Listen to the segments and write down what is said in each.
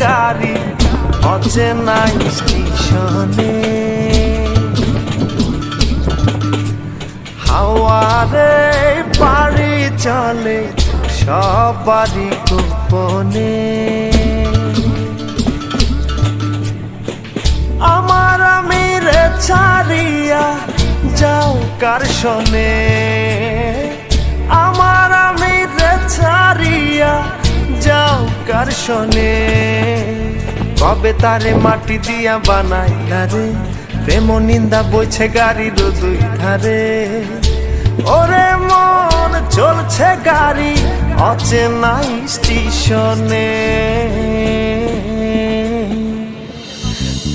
গাড়ি? অচেনা স্টেশনে। হাওয়ারে বাড়ি চলে সবারই গোপনে। আমার আমি রে ছাড়িয়া যাও কার শোনে আমার আমি রে ছাড়িয়া যাও কার শোনে কবে তারে মাটি দিয়া বানাই রে? প্রেম নিন্দা বইছে গাড়ির দুই ধারে। ওরে মন চলছে গাড়ি অচেনা স্টেশনে।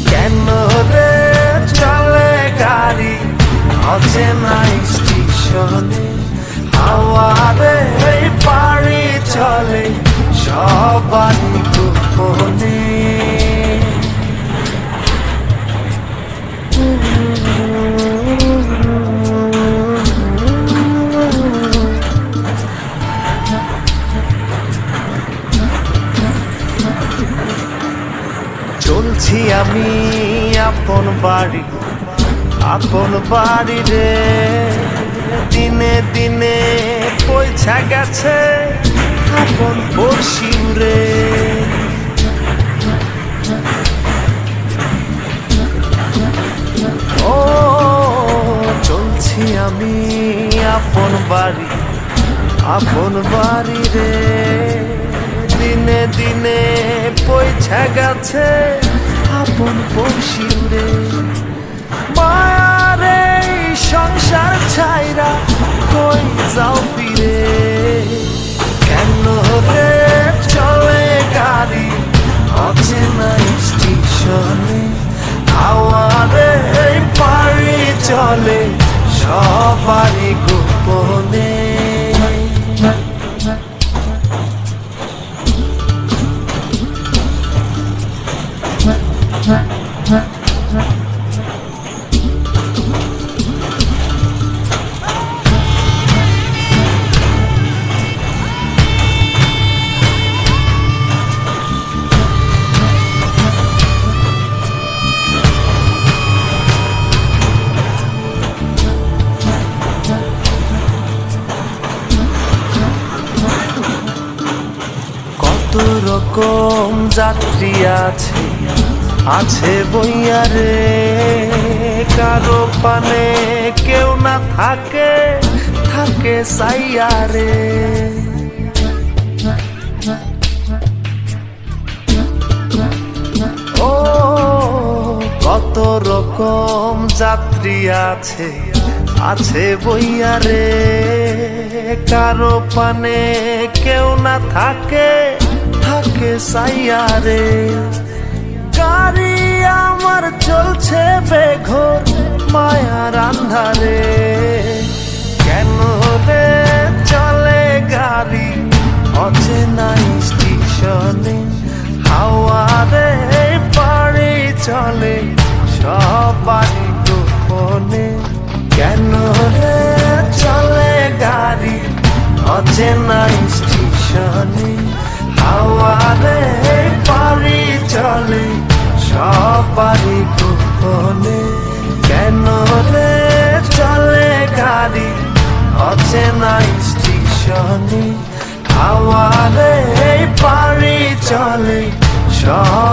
কেন রে চলে গাড়ি? অচেনা স্টেশনে। হাওয়ারে পাড়ি চলে সবাই গোপনে। চলছি আমি আপন বাড়ি আপন বাড়ি রে। দিনে দিনে পয়সা গেছে আপন পড়শি রে। ও, চলছি আমি আপন বাড়ি আপন বাড়ি রে। দিনে দিনে পয়সা গেছে আপন পড়শি রে মায়ারে সংসার ছাইরা কই যাও ফিরে? কেন রে চলে গাড়ি? অচেনা স্টেশনে। আওয়ারে পাড়ি চলে। সবারই গোপনে রকম যাত্রী আছে। আছে বইয়ারে কারও পানে কেউ না থাকে থাকে সাইয়ারে ও, কত রকম যাত্রী আছে আছে বইয়ারে কারও পানে কেউ না থাকে থাকে সাইয়ারে গাড়ি আমার চলছে বেঘর মায়ার আন্ধারে। কেন রে চলে গাড়ি? অচেনা স্টেশনে হাওয়ারে পাড়ি চলে সবারই গোপনে। কেন রে চলে গাড়ি? অচেনা স্টেশনে হাওয়ারে পাড়ি চলে সবারই গোপনে কেন রে চলে গাড়ি? অচেনা স্টেশনে হাওয়ারে পারি চলে সব